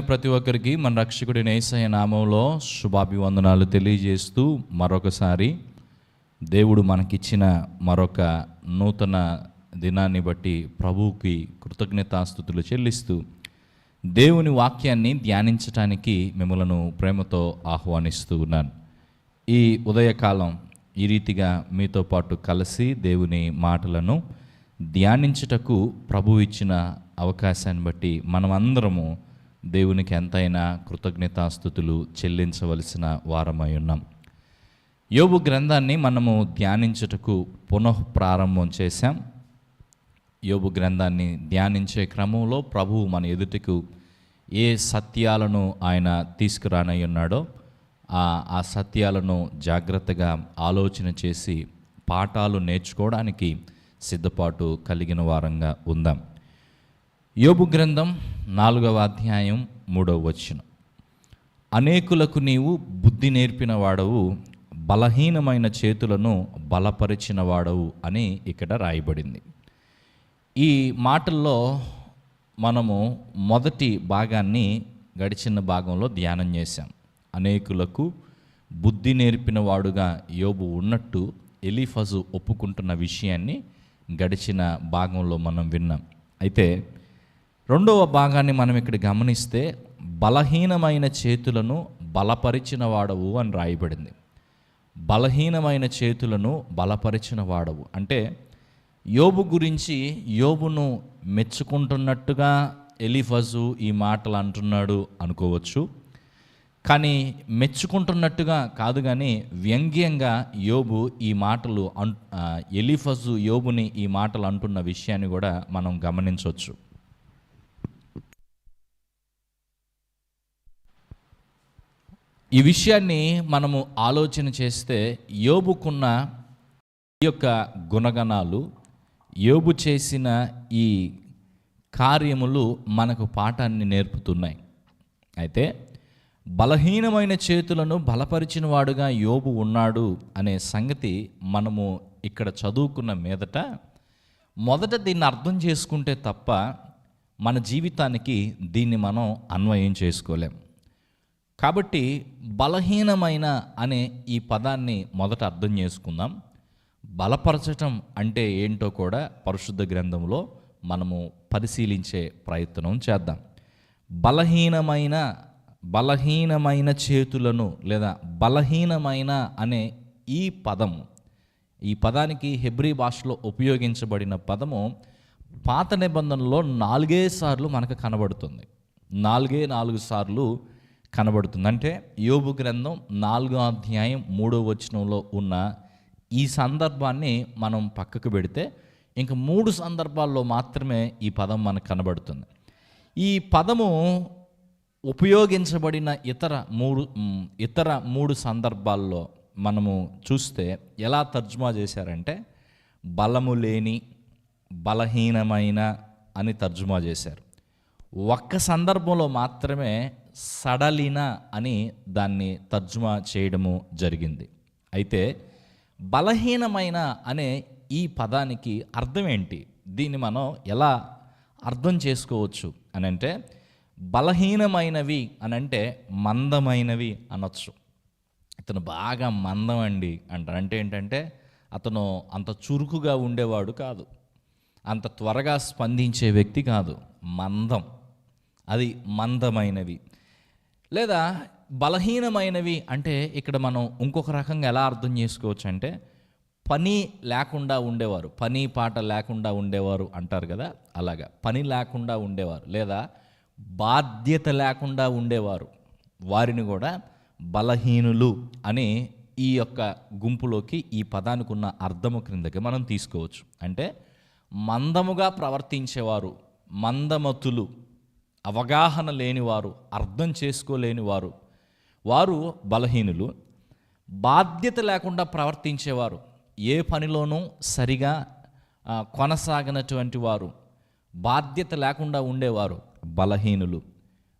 ప్రతి ఒక్కరికి మన రక్షకుడి నేసయ నామంలో శుభాభివందనాలు తెలియజేస్తూ మరొకసారి దేవుడు మనకిచ్చిన మరొక నూతన దినాన్ని బట్టి ప్రభువుకి కృతజ్ఞతాస్థుతులు చెల్లిస్తూ దేవుని వాక్యాన్ని ధ్యానించటానికి మిమ్మలను ప్రేమతో ఆహ్వానిస్తూ ఉన్నాను. ఈ ఉదయకాలం ఈ రీతిగా మీతో పాటు కలిసి దేవుని మాటలను ధ్యానించుటకు ప్రభు ఇచ్చిన అవకాశాన్ని బట్టి మనమందరము దేవునికి ఎంతైనా కృతజ్ఞతాస్థుతులు చెల్లించవలసిన వారమై ఉన్నాం. యోబు గ్రంథాన్ని మనము ధ్యానించుటకు పునః ప్రారంభం చేశాం. యోబు గ్రంథాన్ని ధ్యానించే క్రమంలో ప్రభువు మన ఎదుటకు ఏ సత్యాలను ఆయన తీసుకురానై ఉన్నాడో ఆ సత్యాలను జాగ్రత్తగా ఆలోచన చేసి పాఠాలు నేర్చుకోవడానికి సిద్ధపాటు కలిగిన వారంగా ఉందాం. యోబు గ్రంథం నాలుగవ అధ్యాయం మూడవ వచనం. అనేకులకు నీవు బుద్ధి నేర్పిన వాడవు బలహీనమైన చేతులను బలపరిచిన వాడవు అని ఇక్కడ రాయబడింది. ఈ మాటల్లో మనము మొదటి భాగాన్ని గడిచిన భాగంలో ధ్యానం చేశాం. అనేకులకు బుద్ధి నేర్పిన వాడుగా యోబు ఉన్నట్టు ఎలిఫజు ఒప్పుకుంటున్న విషయాన్ని గడిచిన భాగంలో మనం విన్నాం. అయితే రెండవ భాగాన్ని మనం ఇక్కడ గమనిస్తే బలహీనమైన చేతులను బలపరిచిన వాడవు అని రాయబడింది. బలహీనమైన చేతులను బలపరిచిన వాడవు అంటే యోబు గురించి యోబును మెచ్చుకుంటున్నట్టుగా ఎలిఫజు ఈ మాటలు అంటున్నాడు అనుకోవచ్చు. కానీ మెచ్చుకుంటున్నట్టుగా కాదు కానీ వ్యంగ్యంగా యోబు ఈ మాటలు అన్ ఎలిఫజు యోబుని ఈ మాటలు అంటున్న విషయాన్ని కూడా మనం గమనించవచ్చు. ఈ విషయాన్ని మనము ఆలోచన చేస్తే యోబుకున్న ఈ యొక్క గుణగణాలు యోబు చేసిన ఈ కార్యములు మనకు పాఠాన్ని నేర్పుతున్నాయి. అయితే బలహీనమైన చేతులను బలపరిచిన వాడుగా యోబు ఉన్నాడు అనే సంగతి మనము ఇక్కడ చదువుకున్న మీదట మొదట దీన్ని అర్థం చేసుకుంటే తప్ప మన జీవితానికి దీన్ని మనం అన్వయం చేసుకోలేం. కాబట్టి బలహీనమైన అనే ఈ పదాన్ని మొదట అర్థం చేసుకుందాం. బలపరచటం అంటే ఏంటో కూడా పరిశుద్ధ గ్రంథంలో మనము పరిశీలించే ప్రయత్నం చేద్దాం. బలహీనమైన బలహీనమైన చేతులను లేదా బలహీనమైన అనే ఈ పదము ఈ పదానికి హెబ్రీ భాషలో ఉపయోగించబడిన పదము పాత నిబంధనలో నాలుగే సార్లు మనకు కనబడుతుంది. నాలుగే నాలుగు సార్లు కనబడుతుంది. అంటే యోబు గ్రంథం నాలుగో అధ్యాయం మూడో వచనంలో ఉన్న ఈ సందర్భాన్ని మనం పక్కకు పెడితే ఇంక మూడు సందర్భాల్లో మాత్రమే ఈ పదం మనకు కనబడుతుంది. ఈ పదము ఉపయోగించబడిన ఇతర మూడు ఇతర మూడు సందర్భాల్లో మనము చూస్తే ఎలా తర్జుమా చేశారంటే బలము లేని బలహీనమైన అని తర్జుమా చేశారు. ఒక్క సందర్భంలో మాత్రమే సడలిన అని దాన్ని తర్జుమా చేయడము జరిగింది. అయితే బలహీనమైన అనే ఈ పదానికి అర్థం ఏంటి? దీన్ని మనం ఎలా అర్థం చేసుకోవచ్చు అని అంటే బలహీనమైనవి అని అంటే మందమైనవి అనొచ్చు. ఇతను బాగా మందం అండి అంటారు. అంటే ఏంటంటే అతను అంత చురుకుగా ఉండేవాడు కాదు. అంత త్వరగా స్పందించే వ్యక్తి కాదు. మందం. అది మందమైనవి. లేదా బలహీనమైనవి అంటే ఇక్కడ మనం ఇంకొక రకంగా ఎలా అర్థం చేసుకోవచ్చు అంటే పని లేకుండా ఉండేవారు పని పాట లేకుండా ఉండేవారు అంటారు కదా అలాగా. పని లేకుండా ఉండేవారు లేదా బాధ్యత లేకుండా ఉండేవారు. వారిని కూడా బలహీనులు అని ఈ యొక్క గుంపులోకి ఈ పదానికి ఉన్న అర్థము క్రిందకి మనం తీసుకోవచ్చు. అంటే మందముగా ప్రవర్తించేవారు మందమతులు అవగాహన లేనివారు అర్థం చేసుకోలేని వారు వారు బలహీనులు బాధ్యత లేకుండా ప్రవర్తించేవారు ఏ పనిలోనూ సరిగా కొనసాగినటువంటి కొనసాగనటువంటి వారు బాధ్యత లేకుండా ఉండేవారు బలహీనులు.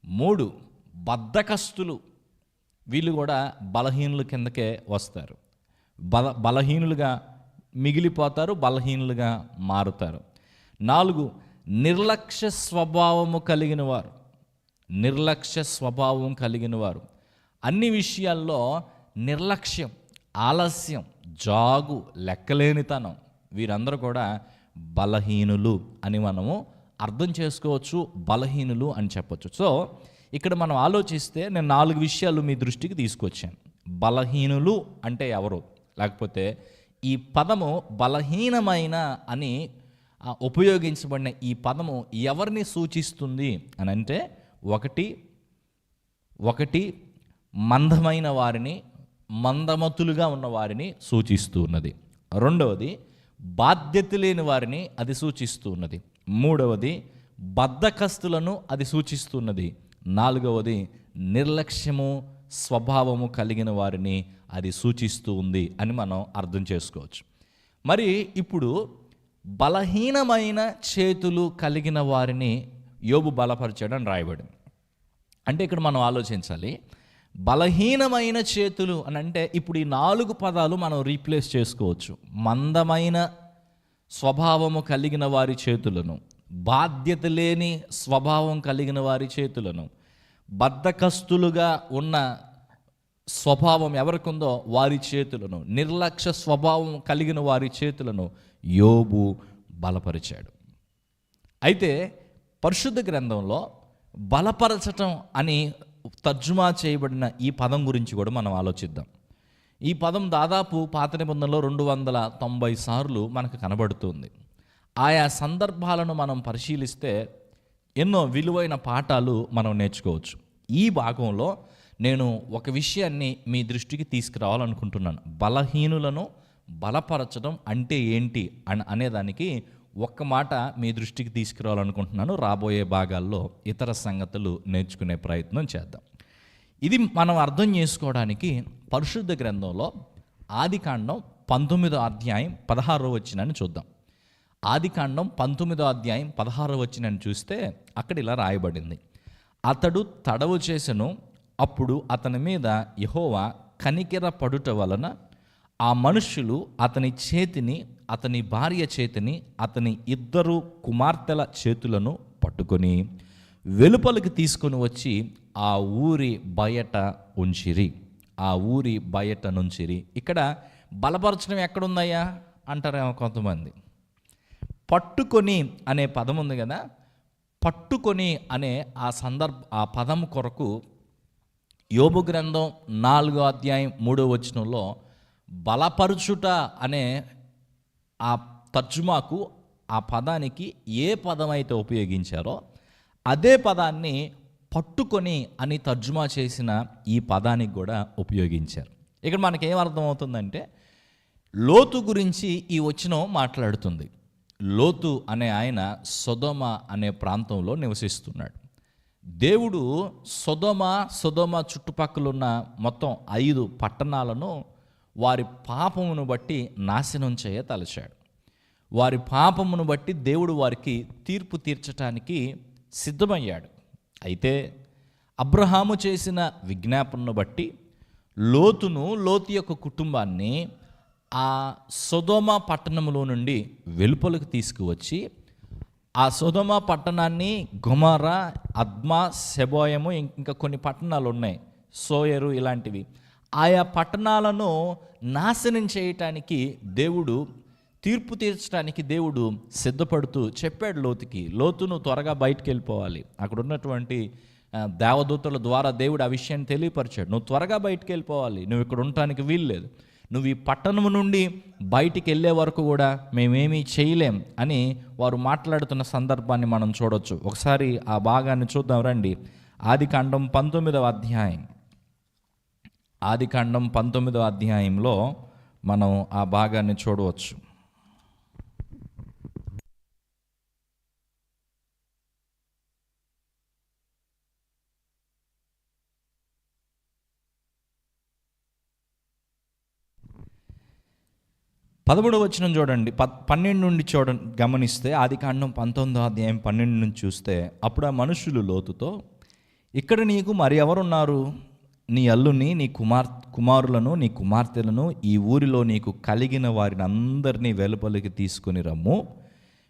మూడు బద్ధకస్తులు. వీళ్ళు కూడా బలహీనుల కిందకే వస్తారు. బల బలహీనులుగా మిగిలిపోతారు బలహీనులుగా మారుతారు. నాలుగు నిర్లక్ష్య స్వభావము కలిగిన వారు. నిర్లక్ష్య స్వభావం కలిగిన వారు. అన్ని విషయాల్లో నిర్లక్ష్యం ఆలస్యం జాగు లెక్కలేనితనం వీరందరూ కూడా బలహీనులు అని మనము అర్థం చేసుకోవచ్చు బలహీనులు అని చెప్పొచ్చు. సో ఇక్కడ మనం ఆలోచిస్తే నేను నాలుగు విషయాలు మీ దృష్టికి తీసుకొచ్చాను. బలహీనులు అంటే ఎవరు? లేకపోతే ఈ పదము బలహీనమైన అని ఉపయోగించబడిన ఈ పదము ఎవరిని సూచిస్తుంది అని అంటే ఒకటి ఒకటి మందమైన వారిని మందమతులుగా ఉన్న వారిని సూచిస్తూ ఉన్నది. రెండవది బాధ్యత లేని వారిని అది సూచిస్తూ ఉన్నది. మూడవది బద్ధకస్తులను అది సూచిస్తున్నది నాలుగవది నిర్లక్ష్యము స్వభావము కలిగిన వారిని అది సూచిస్తూ ఉంది అని మనం అర్థం చేసుకోవచ్చు. మరి ఇప్పుడు బలహీనమైన చేతులు కలిగిన వారిని యోబు బలపరచడం రాయబడింది. అంటే ఇక్కడ మనం ఆలోచించాలి బలహీనమైన చేతులు అని అంటే ఇప్పుడు ఈ నాలుగు పదాలు మనం రీప్లేస్ చేసుకోవచ్చు. మందమైన స్వభావము కలిగిన వారి చేతులను బాధ్యత లేని స్వభావం కలిగిన వారి చేతులను బద్ధకస్తులుగా ఉన్న స్వభావం ఎవరికుందో వారి చేతులను నిర్లక్ష్య స్వభావం కలిగిన వారి చేతులను యోబు బలపరిచాడు. అయితే పరిశుద్ధ గ్రంథంలో బలపరచటం అని తర్జుమా చేయబడిన ఈ పదం గురించి కూడా మనం ఆలోచిద్దాం. ఈ పదం దాదాపు పాత నిబంధనలో రెండు వందల తొంభై సార్లు మనకు కనబడుతుంది. ఆయా సందర్భాలను మనం పరిశీలిస్తే ఎన్నో విలువైన పాఠాలు మనం నేర్చుకోవచ్చు. ఈ భాగంలో నేను ఒక విషయాన్ని మీ దృష్టికి తీసుకురావాలనుకుంటున్నాను. బలహీనులను బలపరచడం అంటే ఏంటి అని అనేదానికి ఒక్క మాట మీ దృష్టికి తీసుకురావాలనుకుంటున్నాను. రాబోయే భాగాల్లో ఇతర సంగతులు నేర్చుకునే ప్రయత్నం చేద్దాం. ఇది మనం అర్థం చేసుకోవడానికి పరిశుద్ధ గ్రంథంలో ఆదికాండం పంతొమ్మిదో అధ్యాయం పదహారో వచ్చినని చూద్దాం. ఆదికాండం పంతొమ్మిదో అధ్యాయం పదహారో వచ్చినని చూస్తే అక్కడ ఇలా రాయబడింది. అతడు తడవు చేసెను అప్పుడు అతని మీద యహోవా కనికెర పడుట వలన ఆ మనుష్యులు అతని చేతిని అతని భార్య చేతిని అతని ఇద్దరు కుమార్తెల చేతులను పట్టుకొని వెలుపలికి తీసుకొని వచ్చి ఆ ఊరి బయట ఉంచిరి. ఆ ఊరి బయట నుంచిరి. ఇక్కడ బలపరచడం ఎక్కడుందయ్యా? అంటారేమో కొంతమంది. పట్టుకొని అనే పదం ఉంది కదా? పట్టుకొని అనే ఆ సందర్భ ఆ పదం కొరకు యోబు గ్రంథం నాలుగో అధ్యాయం మూడో వచనంలో బలపరుచుట అనే ఆ తర్జుమాకు ఆ పదానికి ఏ పదం అయితే ఉపయోగించారో అదే పదాన్ని పట్టుకొని అని తర్జుమా చేసిన ఈ పదానికి కూడా ఉపయోగించారు. ఇక్కడ మనకేం అర్థమవుతుందంటే లోతు గురించి ఈ వచనం మాట్లాడుతుంది. లోతు అనే ఆయన సొదమ అనే ప్రాంతంలో నివసిస్తున్నాడు. దేవుడు సుధమ సుధమ చుట్టుపక్కల ఉన్న మొత్తం ఐదు పట్టణాలను వారి పాపమును బట్టి నాశనం చేయ తలచాడు. వారి పాపమును బట్టి దేవుడు వారికి తీర్పు తీర్చటానికి సిద్ధమయ్యాడు. అయితే అబ్రహాము చేసిన విజ్ఞాపనను బట్టి లోతును లోతు యొక్క కుటుంబాన్ని ఆ సుధోమ పట్టణంలో నుండి వెలుపలకు తీసుకువచ్చి ఆ సుధమ పట్టణాన్ని గుమర అద్మా సెబోయము ఇంకా కొన్ని పట్టణాలు ఉన్నాయి సోయరు ఇలాంటివి. ఆయా పట్టణాలను నాశనం చేయటానికి దేవుడు తీర్పు తీర్చడానికి దేవుడు సిద్ధపడుతూ చెప్పాడు లోతుకి. లోతును త్వరగా బయటికి వెళ్ళిపోవాలి అక్కడ ఉన్నటువంటి దేవదూతల ద్వారా దేవుడు ఆ విషయాన్ని తెలియపరిచాడు. నువ్వు త్వరగా బయటికి వెళ్ళిపోవాలి నువ్వు ఇక్కడ ఉండటానికి వీల్లేదు. నువ్వు ఈ పట్టణం నుండి బయటికి వెళ్ళే వరకు కూడా మేమేమీ చేయలేం అని వారు మాట్లాడుతున్న సందర్భాన్ని మనం చూడొచ్చు. ఒకసారి ఆ భాగాన్ని చూద్దాం రండి. ఆది కాండం పంతొమ్మిదవ అధ్యాయం. ఆది కాండం పంతొమ్మిదవ అధ్యాయంలో మనం ఆ భాగాన్ని చూడవచ్చు. పదమూడు వచ్చిన చూడండి. ప పన్నెండు నుండి చూడ గమనిస్తే ఆది కాండం పంతొమ్మిదో అధ్యాయం పన్నెండు నుంచి చూస్తే అప్పుడు ఆ మనుషులు లోతుతో ఇక్కడ నీకు మరి ఎవరున్నారు? నీ అల్లుని నీ కుమార్ కుమారులను నీ కుమార్తెలను ఈ ఊరిలో నీకు కలిగిన వారిని అందరినీ వెలుపలికి తీసుకొని రమ్ము.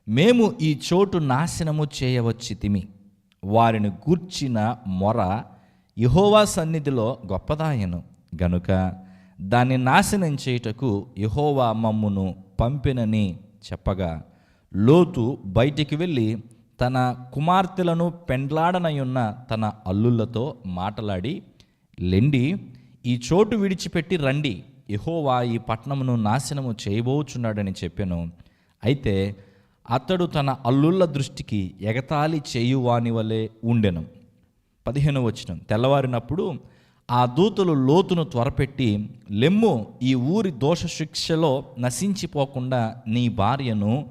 మేము ఈ చోటు నాశనము చేయవచ్చి తిమి వారిని గూర్చిన మొర యహోవా సన్నిధిలో గొప్పదాయను. గనుక దాన్ని నాశనం చేయుటకు యహోవా మమ్మును పంపినని చెప్పగా లోతు బయటికి వెళ్ళి తన కుమార్తెలను పెండ్లాడనయున్న తన అల్లులతో మాటలాడి లెండి ఈ చోటు విడిచిపెట్టి రండి యహోవా ఈ పట్టణమును నాశనము చేయబోచున్నాడని చెప్పాను. అయితే అతడు తన అల్లుళ్ళ దృష్టికి ఎగతాళి చేయువాని వలె ఉండెను. పదిహేను వచ్చిన తెల్లవారినప్పుడు ఆ దూతలు లోతును త్వరపెట్టి లెమ్ము ఈ ఊరి దోష శిక్షలో నశించిపోకుండా నీ భార్యను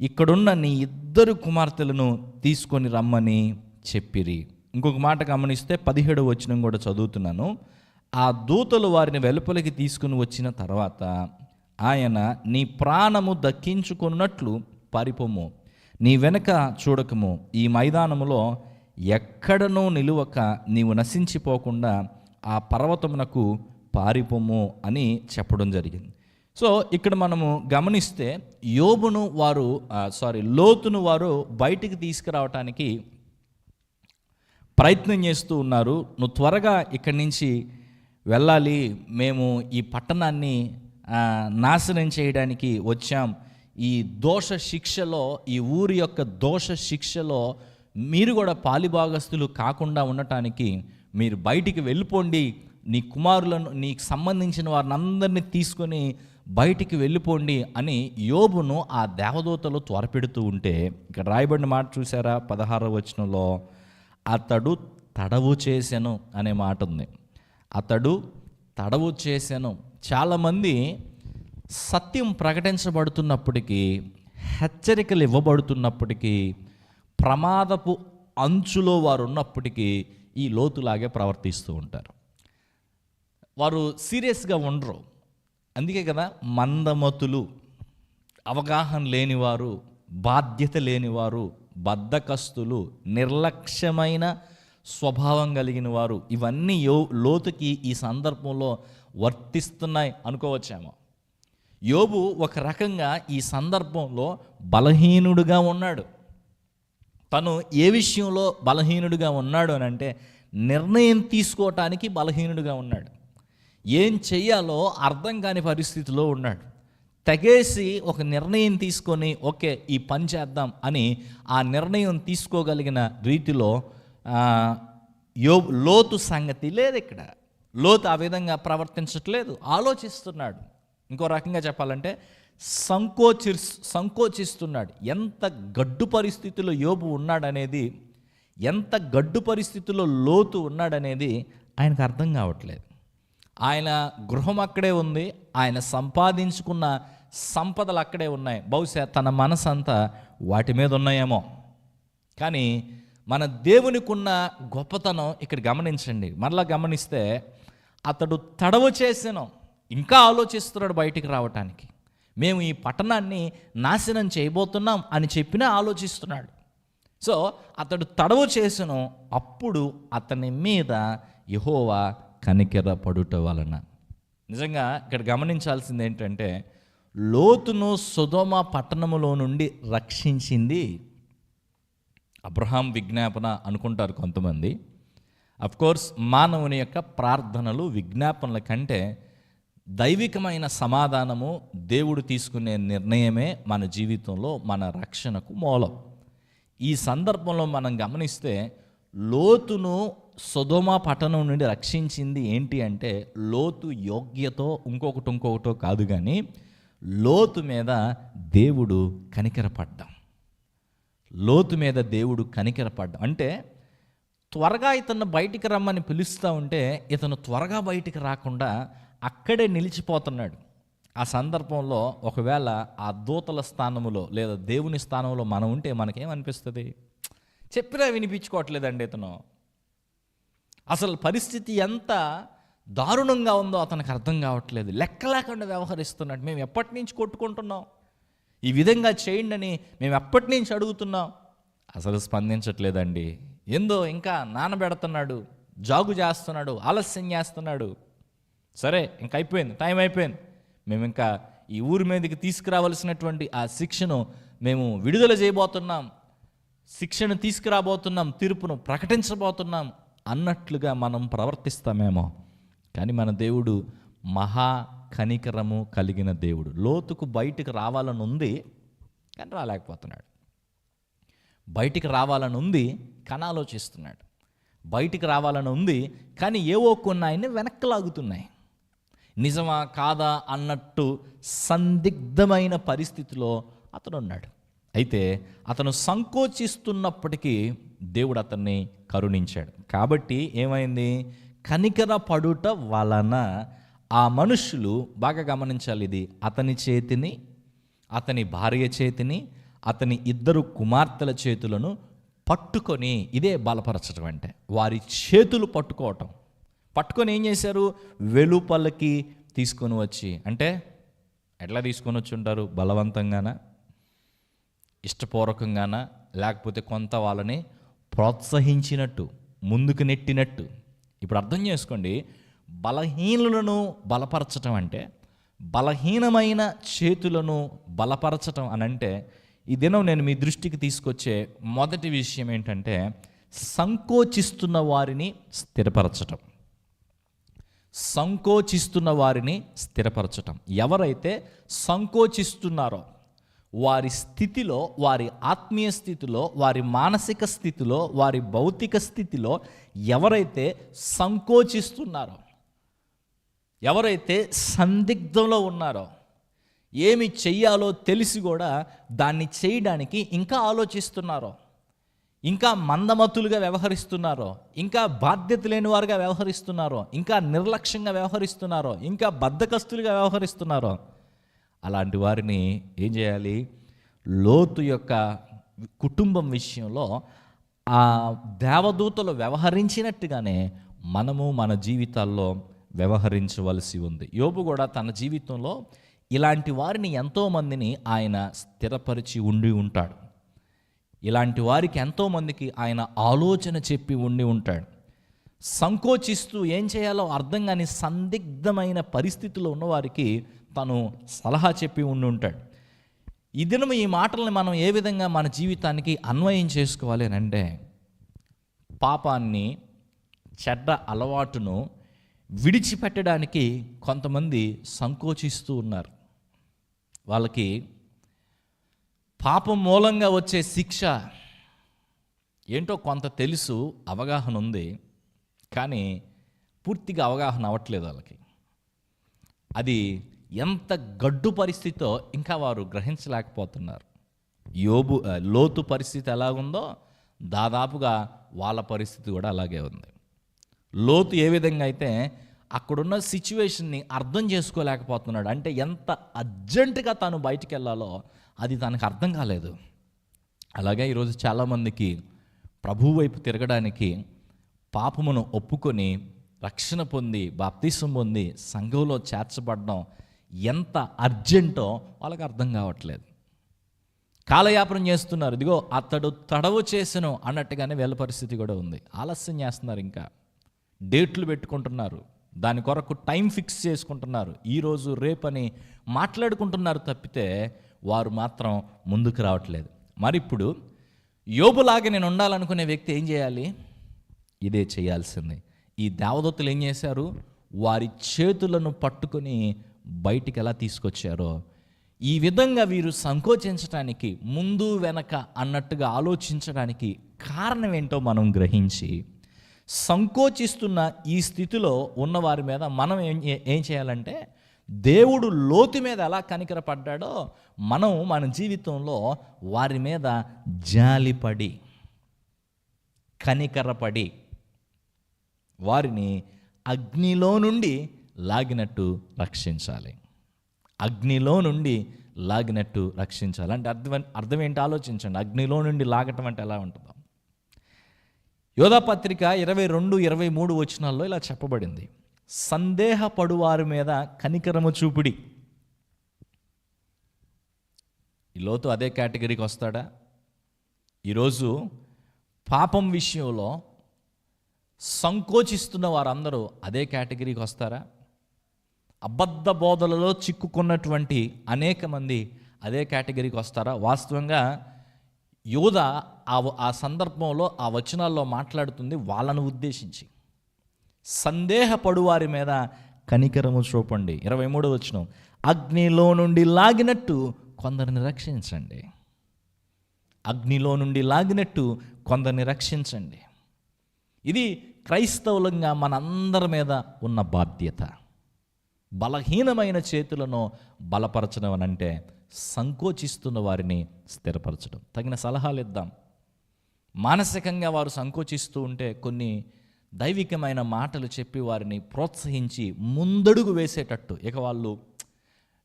ఇక్కడున్న నీ ఇద్దరు కుమార్తెలను తీసుకొని రమ్మని చెప్పిరి. ఇంకొక మాట గమనిస్తే పదిహేడు వచనం కూడా చదువుతున్నాను. ఆ దూతలు వారిని వెలుపలికి తీసుకుని వచ్చిన తర్వాత ఆయన నీ ప్రాణము దక్కించుకున్నట్లు పరిపము నీ వెనక చూడకము. ఈ మైదానములో ఎక్కడనో నిలువక నీవు నశించిపోకుండా ఆ పర్వతమునకు పారిపోము అని చెప్పడం జరిగింది. సో ఇక్కడ మనము గమనిస్తే యోబును వారు సారీ లోతును వారు బయటికి తీసుకురావటానికి ప్రయత్నం చేస్తూ ఉన్నారు. నువ్వు త్వరగా ఇక్కడి నుంచి వెళ్ళాలి. మేము ఈ పట్టణాన్ని నాశనం చేయడానికి వచ్చాం. ఈ దోష శిక్షలో ఈ ఊరి యొక్క దోష శిక్షలో మీరు కూడా పాలిభాగస్తులు కాకుండా ఉండటానికి మీరు బయటికి వెళ్ళిపోండి. నీ కుమారులను నీకు సంబంధించిన వారిని అందరినీ తీసుకొని బయటికి వెళ్ళిపోండి అని యోబును ఆ దేవదూతలు త్వరపెడుతూ ఉంటే ఇక్కడ రాయబడిన మాట చూసారా పదహారవ వచనంలో అతడు తడవు చేశాను అనే మాట ఉంది. అతడు తడవు చేశాను చాలామంది సత్యం ప్రకటించబడుతున్నప్పటికీ హెచ్చరికలు ఇవ్వబడుతున్నప్పటికీ ప్రమాదపు అంచులో వారు ఉన్నప్పటికీ ఈ లోతులాగే ప్రవర్తిస్తూ ఉంటారు. వారు సీరియస్గా ఉండరు. అందుకే కదా మందమతులు అవగాహన లేనివారు బాధ్యత లేనివారు బద్ధకస్తులు నిర్లక్ష్యమైన స్వభావం కలిగిన వారు ఇవన్నీ యో లోతుకి ఈ సందర్భంలో వర్తిస్తున్నాయి అనుకోవచ్చేమో. యోబు ఒక రకంగా ఈ సందర్భంలో బలహీనుడుగా ఉన్నాడు. తను ఏ విషయంలో బలహీనుడిగా ఉన్నాడు అని అంటే నిర్ణయం తీసుకోవటానికి బలహీనుడిగా ఉన్నాడు. ఏం చెయ్యాలో అర్థం కాని పరిస్థితిలో ఉన్నాడు. తెగేసి ఒక నిర్ణయం తీసుకొని ఓకే ఈ పని చేద్దాం అని ఆ నిర్ణయం తీసుకోగలిగిన రీతిలో యో లోతు సంగతి లేదు ఇక్కడ. లోతు ఆ విధంగా ప్రవర్తించట్లేదు. ఆలోచిస్తున్నాడు. ఇంకో రకంగా చెప్పాలంటే సంకోచి సంకోచిస్తున్నాడు. ఎంత గడ్డు పరిస్థితిలో యోబు ఉన్నాడనేది ఎంత గడ్డు పరిస్థితిలో లోతు ఉన్నాడనేది ఆయనకు అర్థం కావట్లేదు. ఆయన గృహం అక్కడే ఉంది ఆయన సంపాదించుకున్న సంపదలు అక్కడే ఉన్నాయి. బహుశా తన మనసు అంతా వాటి మీద ఉన్నాయేమో. కానీ మన దేవునికున్న గొప్పతనం ఇక్కడ గమనించండి. మరలా గమనిస్తే అతడు తడవ చేసాను. ఇంకా ఆలోచిస్తున్నాడు బయటికి రావటానికి. మేము ఈ పట్టణాన్ని నాశనం చేయబోతున్నాం అని చెప్పినా ఆలోచిస్తున్నాడు. సో అతడు తడవు చేసను. అప్పుడు అతని మీద యహోవా కనికెర పడుట వలన. నిజంగా ఇక్కడ గమనించాల్సింది ఏంటంటే లోతును సుధోమ పట్టణములో నుండి రక్షించింది అబ్రహాం విజ్ఞాపన అనుకుంటారు కొంతమంది. కోర్స్ మానవుని యొక్క ప్రార్థనలు విజ్ఞాపనల కంటే దైవికమైన సమాధానము దేవుడు తీసుకునే నిర్ణయమే మన జీవితంలో మన రక్షణకు మూలం. ఈ సందర్భంలో మనం గమనిస్తే లోతును సుధోమ పట్టణం నుండి రక్షించింది ఏంటి అంటే లోతు యోగ్యతో ఇంకొకటి ఇంకొకటో కాదు కానీ లోతు మీద దేవుడు కనికరపడ్డాం. లోతు మీద దేవుడు కనికరపడ్డాం. అంటే త్వరగా ఇతను బయటికి రమ్మని పిలుస్తూ ఉంటే ఇతను త్వరగా బయటికి రాకుండా అక్కడే నిలిచిపోతున్నాడు. ఆ సందర్భంలో ఒకవేళ ఆ దూతల స్థానములో లేదా దేవుని స్థానంలో మనం ఉంటే మనకేమనిపిస్తుంది చెప్పినా వినిపించుకోవట్లేదండి ఇతను. అసలు పరిస్థితి ఎంత దారుణంగా ఉందో అతనికి అర్థం కావట్లేదు. లెక్క లేకుండా వ్యవహరిస్తున్నాడు. మేము ఎప్పటి నుంచి కొట్టుకుంటున్నాం? ఈ విధంగా చేయండి అని మేము ఎప్పటి నుంచి అడుగుతున్నాం? అసలు స్పందించట్లేదండి. ఏందో ఇంకా నానబెడుతున్నాడు జాగు చేస్తున్నాడు ఆలస్యం చేస్తున్నాడు. సరే ఇంక అయిపోయింది టైం అయిపోయింది. మేము ఇంకా ఈ ఊరి మీదకి తీసుకురావలసినటువంటి ఆ శిక్షను మేము విడుదల చేయబోతున్నాం. శిక్షను తీసుకురాబోతున్నాం తీర్పును ప్రకటించబోతున్నాం అన్నట్లుగా మనం ప్రవర్తిస్తామేమో. కానీ మన దేవుడు మహా కనికరము కలిగిన దేవుడు. లోతుకు బయటికి రావాలని ఉంది కానీ రాలేకపోతున్నాడు. బయటికి రావాలని ఉంది కానీ ఆలోచిస్తున్నాడు బయటికి రావాలని ఉంది కానీ ఏవో కొన్ని ఆయన్ని వెనక్కి లాగుతున్నాయి. నిజమా కాదా అన్నట్టు సందిగ్ధమైన పరిస్థితిలో అతను ఉన్నాడు అయితే అతను సంకోచిస్తున్నప్పటికీ దేవుడు అతన్ని కరుణించాడు. కాబట్టి ఏమైంది? కనికర పడుట వలన ఆ మనుషులు బాగా గమనించాలి ఇది. అతని చేతిని అతని భార్య చేతిని అతని ఇద్దరు కుమార్తెల చేతులను పట్టుకొని ఇదే బలపరచడం అంటే. వారి చేతులు పట్టుకోవటం. పట్టుకొని ఏం చేశారు? వెలుపలకి తీసుకొని వచ్చి అంటే ఎట్లా తీసుకొని వచ్చి ఉంటారు? బలవంతంగానా? ఇష్టపూర్వకంగానా? లేకపోతే కొంత వాళ్ళని ప్రోత్సహించినట్టు ముందుకు నెట్టినట్టు. ఇప్పుడు అర్థం చేసుకోండి. బలహీనులను బలపరచటం అంటే బలహీనమైన చేతులను బలపరచటం అని అంటే ఈ దినం నేను మీ దృష్టికి తీసుకొచ్చే మొదటి విషయం ఏంటంటే సంకోచిస్తున్న వారిని స్థిరపరచటం. సంకోచిస్తున్న వారిని స్థిరపరచటం. ఎవరైతే సంకోచిస్తున్నారో వారి స్థితిలో వారి ఆత్మీయ స్థితిలో వారి మానసిక స్థితిలో వారి భౌతిక స్థితిలో ఎవరైతే సంకోచిస్తున్నారో ఎవరైతే సందిగ్ధంలో ఉన్నారో ఏమి చెయ్యాలో తెలిసి కూడా దాన్ని చేయడానికి ఇంకా ఆలోచిస్తున్నారో ఇంకా మందమతులుగా వ్యవహరిస్తున్నారో ఇంకా బాధ్యత లేని వారుగా వ్యవహరిస్తున్నారో ఇంకా నిర్లక్ష్యంగా వ్యవహరిస్తున్నారో ఇంకా బద్ధకస్తులుగా వ్యవహరిస్తున్నారో అలాంటి వారిని ఏం చేయాలి? లోతు యొక్క కుటుంబం విషయంలో ఆ దేవదూతలు వ్యవహరించినట్టుగానే మనము మన జీవితాల్లో వ్యవహరించవలసి ఉంది. యోబు కూడా తన జీవితంలో ఇలాంటి వారిని ఎంతోమందిని ఆయన స్థిరపరిచి ఉండి ఉంటాడు. ఇలాంటి వారికి ఎంతోమందికి ఆయన ఆలోచన చెప్పి ఉండి ఉంటాడు. సంకోచిస్తూ ఏం చేయాలో అర్థం కాని సందిగ్ధమైన పరిస్థితిలో ఉన్నవారికి తను సలహా చెప్పి ఉండి ఉంటాడు. ఈ దినం ఈ మాటల్ని మనం ఏ విధంగా మన జీవితానికి అన్వయం చేసుకోవాలి అని అంటే పాపాన్ని చెడ్డ అలవాటును విడిచిపెట్టడానికి కొంతమంది సంకోచిస్తూ ఉన్నారు. వాళ్ళకి పాపం మూలంగా వచ్చే శిక్ష. ఏంటో కొంత తెలుసు అవగాహన ఉంది కానీ పూర్తిగా అవగాహన అవ్వట్లేదు వాళ్ళకి. అది ఎంత గడ్డు పరిస్థితితో ఇంకా వారు గ్రహించలేకపోతున్నారు. యోబు లోతు పరిస్థితి ఎలా ఉందో దాదాపుగా వాళ్ళ పరిస్థితి కూడా అలాగే ఉంది. లోతు ఏ విధంగా అయితే అక్కడున్న సిచ్యువేషన్ని అర్థం చేసుకోలేకపోతున్నాడు అంటే ఎంత అర్జెంటుగా తాను బయటికి వెళ్ళాలో అది తనకు అర్థం కాలేదు. అలాగే ఈరోజు చాలామందికి ప్రభు వైపు తిరగడానికి పాపమును ఒప్పుకొని రక్షణ పొంది బాప్తీసం పొంది సంఘంలో చేర్చబడడం ఎంత అర్జెంటో వాళ్ళకి అర్థం కావట్లేదు. కాలయాపనం చేస్తున్నారు. ఇదిగో అతడు తడవు చేసను అన్నట్టుగానే వీళ్ళ పరిస్థితి కూడా ఉంది. ఆలస్యం చేస్తున్నారు ఇంకా. డేట్లు పెట్టుకుంటున్నారు. దాని కొరకు టైం ఫిక్స్ చేసుకుంటున్నారు. ఈరోజు రేపని మాట్లాడుకుంటున్నారు తప్పితే వారు మాత్రం ముందుకు రావట్లేదు. మరి ఇప్పుడు యోబులాగా నేను ఉండాలనుకునే వ్యక్తి ఏం చేయాలి? ఇదే చేయాల్సింది. ఈ దేవదత్తులు ఏం చేశారు? వారి చేతులను పట్టుకొని బయటికి ఎలా తీసుకొచ్చారో ఈ విధంగా వీరు సంకోచించడానికి ముందు వెనక అన్నట్టుగా ఆలోచించడానికి కారణం ఏంటో మనం గ్రహించి సంకోచిస్తున్న ఈ స్థితిలో ఉన్న వారి మీద మనం ఏం ఏం చేయాలంటే దేవుడు లోతు మీద ఎలా కనికరపడ్డాడో మనం మన జీవితంలో వారి మీద జాలిపడి కనికరపడి వారిని అగ్నిలో నుండి లాగినట్టు రక్షించాలి. అగ్నిలో నుండి లాగినట్టు రక్షించాలి. అంటే అర్థం అర్థం ఏంటి ఆలోచించండి. అగ్నిలో నుండి లాగటం అంటే ఎలా ఉంటుందో. యోధాపత్రిక ఇరవై రెండు ఇరవై మూడు వచనాల్లో ఇలా చెప్పబడింది. సందేహపడు వారి మీద కనికరము చూపిడి. ఈ లోతు అదే కేటగిరీకి వస్తాడా? ఈరోజు పాపం విషయంలో సంకోచిస్తున్న వారందరూ అదే కేటగిరీకి వస్తారా? అబద్ధ బోధలలో చిక్కుకున్నటువంటి అనేక మంది అదే కేటగిరీకి వస్తారా? వాస్తవంగా యోధ ఆ ఆ సందర్భంలో ఆ వచనాల్లో మాట్లాడుతుంది వాళ్ళను ఉద్దేశించి. సందేహపడు వారి మీద కనికరము చూపండి. ఇరవై మూడో వచ్చిన అగ్నిలో నుండి లాగినట్టు కొందరిని రక్షించండి. అగ్నిలో నుండి లాగినట్టు కొందరిని రక్షించండి. ఇది క్రైస్తవులంగా మనందరి మీద ఉన్న బాధ్యత. బలహీనమైన చేతులను బలపరచడం అని అంటే సంకోచిస్తున్న వారిని స్థిరపరచడం. తగిన సలహాలు ఇద్దాం. మానసికంగా వారు సంకోచిస్తూ ఉంటే కొన్ని దైవికమైన మాటలు చెప్పి వారిని ప్రోత్సహించి ముందడుగు వేసేటట్టు. ఇక వాళ్ళు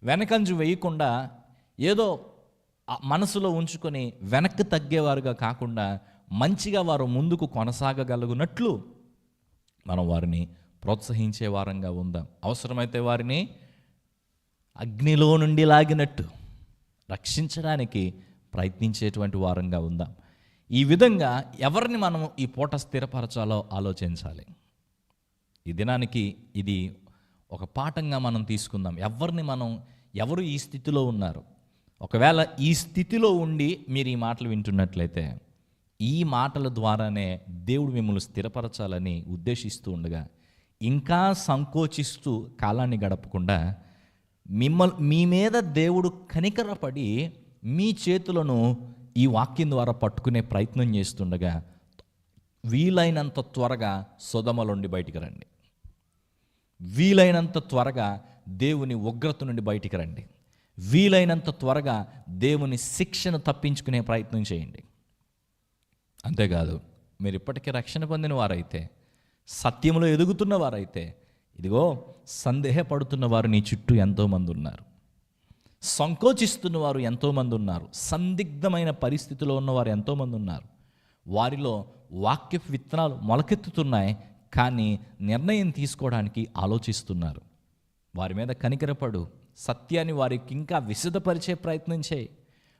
వెనకంజు వేయకుండా ఏదో మనసులో ఉంచుకొని వెనక్కి తగ్గేవారుగా కాకుండా మంచిగా వారు ముందుకు కొనసాగగలుగునట్లు మనం వారిని ప్రోత్సహించే వారంగా ఉందాం. అవసరమైతే వారిని అగ్నిలో నుండి లాగినట్టు రక్షించడానికి ప్రయత్నించేటువంటి వారంగా ఉందాం. ఈ విధంగా ఎవరిని మనం ఈ పూట స్థిరపరచాలో ఆలోచించాలి? ఈ దినానికి ఇది ఒక పాఠంగా మనం తీసుకుందాం. ఎవరిని మనం ఎవరు ఈ స్థితిలో ఉన్నారు? ఒకవేళ ఈ స్థితిలో ఉండి మీరు ఈ మాటలు వింటున్నట్లయితే ఈ మాటల ద్వారానే దేవుడు మిమ్మల్ని స్థిరపరచాలని ఉద్దేశిస్తూ ఉండగా ఇంకా సంకోచిస్తూ కాలాన్ని గడపకుండా మిమ్మల్ మీ మీద దేవుడు కనికరపడి మీ చేతులను ఈ వాక్యం ద్వారా పట్టుకునే ప్రయత్నం చేస్తుండగా వీలైనంత త్వరగా సొదమలుండి బయటికి రండి. వీలైనంత త్వరగా దేవుని ఉగ్రత నుండి బయటికి రండి. వీలైనంత త్వరగా దేవుని శిక్షను తప్పించుకునే ప్రయత్నం చేయండి. అంతేకాదు మీరు ఇప్పటికీ రక్షణ పొందిన వారైతే సత్యంలో ఎదుగుతున్న వారైతే ఇదిగో సందేహపడుతున్న వారు నీ చుట్టూ ఎంతోమంది ఉన్నారు. సంకోచిస్తున్న వారు ఎంతోమంది ఉన్నారు. సందిగ్ధమైన పరిస్థితిలో ఉన్నవారు ఎంతోమంది ఉన్నారు. వారిలో వాక్య విత్తనాలు మొలకెత్తుతున్నాయి కానీ నిర్ణయం తీసుకోవడానికి ఆలోచిస్తున్నారు. వారి మీద కనికరపడు. సత్యాన్ని వారికి ఇంకా విశదపరిచే ప్రయత్నం చేయి.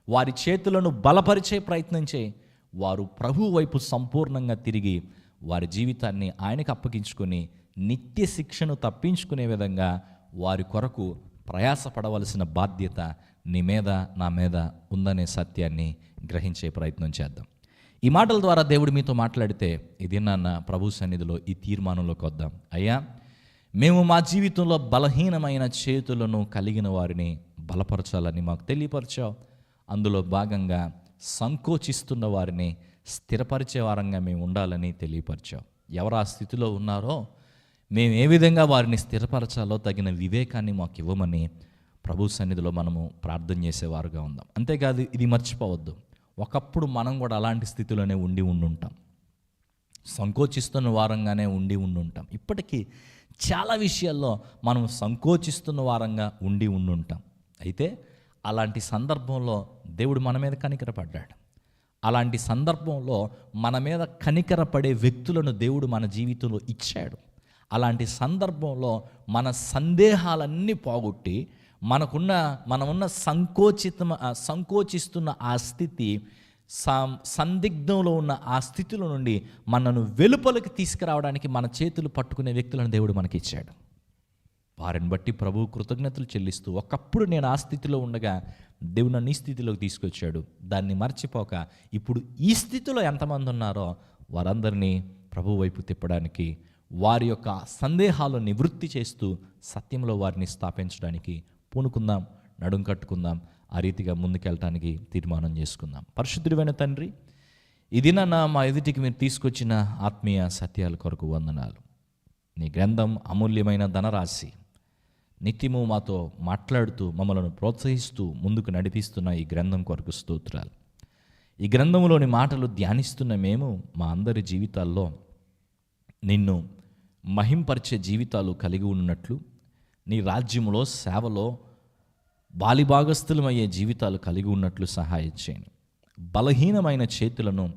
వారి చేతులను బలపరిచే ప్రయత్నం చేయి. వారు ప్రభు వైపు సంపూర్ణంగా తిరిగి వారి జీవితాన్ని ఆయనకు అప్పగించుకొని నిత్య శిక్షను తప్పించుకునే విధంగా వారి కొరకు ప్రయాసపడవలసిన బాధ్యత నీ మీద నా మీద ఉందనే సత్యాన్ని గ్రహించే ప్రయత్నం చేద్దాం. ఈ మాటల ద్వారా దేవుడు మీతో మాట్లాడితే ఇది నాన్న ప్రభు సన్నిధిలో ఈ తీర్మానంలోకి వద్దాం. అయ్యా మేము మా జీవితంలో బలహీనమైన చేతులను కలిగిన వారిని బలపరచాలని మాకు తెలియపరచావు. అందులో భాగంగా సంకోచిస్తున్న వారిని స్థిరపరిచే వారంగా మేము ఉండాలని తెలియపరిచావు. ఎవరు ఆ స్థితిలో ఉన్నారో మేము ఏ విధంగా వారిని స్థిరపరచాలో తగిన వివేకాన్ని మాకు ఇవ్వమని ప్రభు సన్నిధిలో మనము ప్రార్థన చేసేవారుగా ఉందాం. అంతేకాదు ఇది మర్చిపోవద్దు. ఒకప్పుడు మనం కూడా అలాంటి స్థితిలోనే ఉండి ఉండుంటాం. సంకోచిస్తున్న వారంగానే ఉండి ఉండుంటాం. ఇప్పటికీ చాలా విషయాల్లో మనం సంకోచిస్తున్న వారంగా ఉండి ఉండుంటాం. అయితే అలాంటి సందర్భంలో దేవుడు మన మీద కనికరపడ్డాడు. అలాంటి సందర్భంలో మన మీద కనికరపడే వ్యక్తులను దేవుడు మన జీవితంలో ఇచ్చాడు. అలాంటి సందర్భంలో మన సందేహాలన్నీ పోగొట్టి మనకున్న మనమున్న సంకోచిత సంకోచిస్తున్న ఆ స్థితి సందిగ్ధంలో ఉన్న ఆ స్థితిలో నుండి మనను వెలుపలికి తీసుకురావడానికి మన చేతులు పట్టుకునే వ్యక్తులను దేవుడు మనకి ఇచ్చాడు వారిని బట్టి ప్రభు కృతజ్ఞతలు చెల్లిస్తూ ఒకప్పుడు నేను ఆ స్థితిలో ఉండగా దేవుడు నన్ను ఈ స్థితిలోకి తీసుకొచ్చాడు. దాన్ని మర్చిపోక ఇప్పుడు ఈ స్థితిలో ఎంతమంది ఉన్నారో వారందరినీ ప్రభు వైపు తిప్పడానికి వారి యొక్క సందేహాలు నివృత్తి చేస్తూ సత్యంలో వారిని స్థాపించడానికి పూనుకుందాం నడుం కట్టుకుందాం ఆ రీతిగా ముందుకెళ్ళటానికి తీర్మానం చేసుకుందాం. పరిశుద్ధుడివైన తండ్రి ఇది నా మా ఎదుటికి మీరు తీసుకొచ్చిన ఆత్మీయ సత్యాల కొరకు వందనాలు. నీ గ్రంథం అమూల్యమైన ధనరాశి. నిత్యము మాతో మాట్లాడుతూ మమ్మలను ప్రోత్సహిస్తూ ముందుకు నడిపిస్తున్న ఈ గ్రంథం కొరకు స్తోత్రాలు. ఈ గ్రంథంలోని మాటలు ధ్యానిస్తున్న మేము మా అందరి జీవితాల్లో నిన్ను మహింపరిచే జీవితాలు కలిగి ఉన్నట్లు నీ రాజ్యంలో సేవలో బాలిభాగస్థులమయ్యే జీవితాలు కలిగి ఉన్నట్లు సహాయం చేయండి. బలహీనమైన చేతులను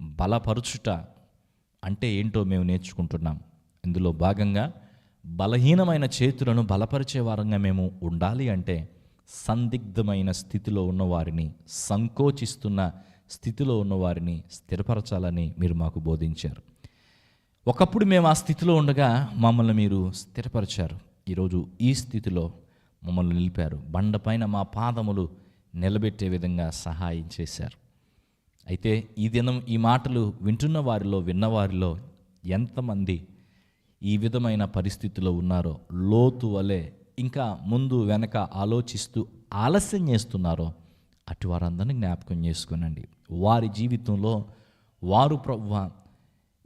బలపరుచుట అంటే ఏంటో మేము నేర్చుకుంటున్నాం. ఇందులో భాగంగా బలహీనమైన చేతులను బలపరిచే వారంగా మేము ఉండాలి అంటే సందిగ్ధమైన స్థితిలో ఉన్నవారిని సంకోచిస్తున్న స్థితిలో ఉన్నవారిని స్థిరపరచాలని మీరు మాకు బోధించారు. ఒకప్పుడు మేము ఆ స్థితిలో ఉండగా మమ్మల్ని మీరు స్థిరపరిచారు. ఈరోజు ఈ స్థితిలో మమ్మల్ని నిలిపారు. బండపైన మా పాదములు నిలబెట్టే విధంగా సహాయం చేశారు. అయితే ఈ దినం ఈ మాటలు వింటున్న వారిలో విన్నవారిలో ఎంతమంది ఈ విధమైన పరిస్థితిలో ఉన్నారో లోతు వలె ఇంకా ముందు వెనక ఆలోచిస్తూ ఆలస్యం చేస్తున్నారో అటు వారందరినీ జ్ఞాపకం చేసుకునండి. వారి జీవితంలో వారు ప్రభు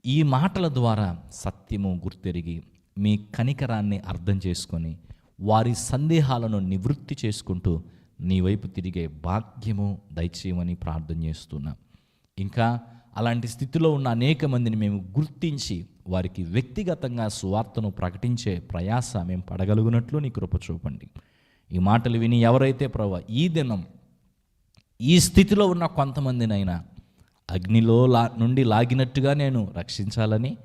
ఈ మాటల ద్వారా సత్యము గుర్తెరిగి మీ కనికరాన్ని అర్థం చేసుకొని వారి సందేహాలను నివృత్తి చేసుకుంటూ నీ వైపు తిరిగే భాగ్యము దయచేయమని ప్రార్థన చేస్తున్నా. ఇంకా అలాంటి స్థితిలో ఉన్న అనేక మందిని మేము గుర్తించి వారికి వ్యక్తిగతంగా సువార్తను ప్రకటించే ప్రయాస మేము పడగలుగునట్లు నీ కృప చూపండి. ఈ మాటలు విని ఎవరైతే ప్రభు ఈ దినం ఈ స్థితిలో ఉన్న కొంతమందినైనా అగ్నిలో లా నుండి లాగినట్టుగా నేను రక్షించాలని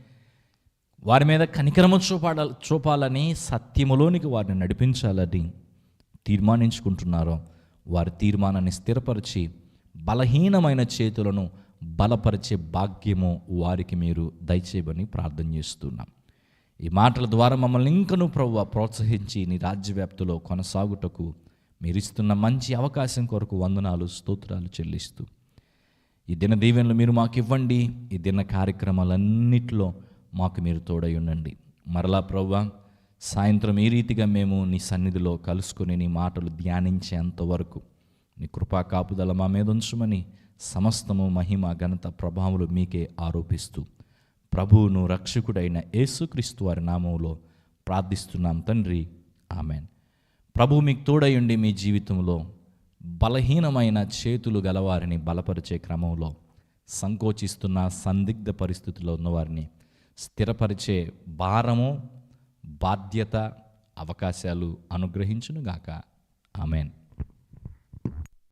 వారి మీద కనికరము చూపాడ చూపాలని సత్యములోనికి వారిని నడిపించాలని తీర్మానించుకుంటున్నారో వారి తీర్మానాన్ని స్థిరపరిచి బలహీనమైన చేతులను బలపరిచే భాగ్యము వారికి మీరు దయచేయమని ప్రార్థన చేస్తున్నాం. ఈ మాటల ద్వారా మమ్మల్ని ఇంకనూ ప్రవ్వ ప్రోత్సహించి నీ రాజ్యవ్యాప్తిలో కొనసాగుటకు మీరు ఇస్తున్న మంచి అవకాశం కొరకు వందనాలు స్తోత్రాలు చెల్లిస్తూ ఈ దిన దీవెనలు మీరు మాకు ఇవ్వండి ఈ దిన కార్యక్రమాలన్నిటిలో మాకు మీరు తోడై ఉండండి. మరలా ప్రవ్వా సాయంత్రం ఈ రీతిగా మేము నీ సన్నిధిలో కలుసుకొని నీ మాటలు ధ్యానించేంతవరకు నీ కృపా కాపుదల మా మీద ఉంచుమని సమస్తము మహిమ ఘనత ప్రభావములు మీకే ఆరోపిస్తూ ప్రభువును రక్షకుడైన యేసుక్రీస్తు వారి నామంలో ప్రార్థిస్తున్నాం తండ్రి. ఆమెన్. ప్రభు మీకు తోడయుండి మీ జీవితంలో బలహీనమైన చేతులు గలవారిని బలపరిచే క్రమంలో సంకోచిస్తున్న సందిగ్ధ పరిస్థితుల్లో ఉన్నవారిని స్థిరపరిచే భారము బాధ్యత అవకాశాలు అనుగ్రహించునుగాక. ఆమెన్.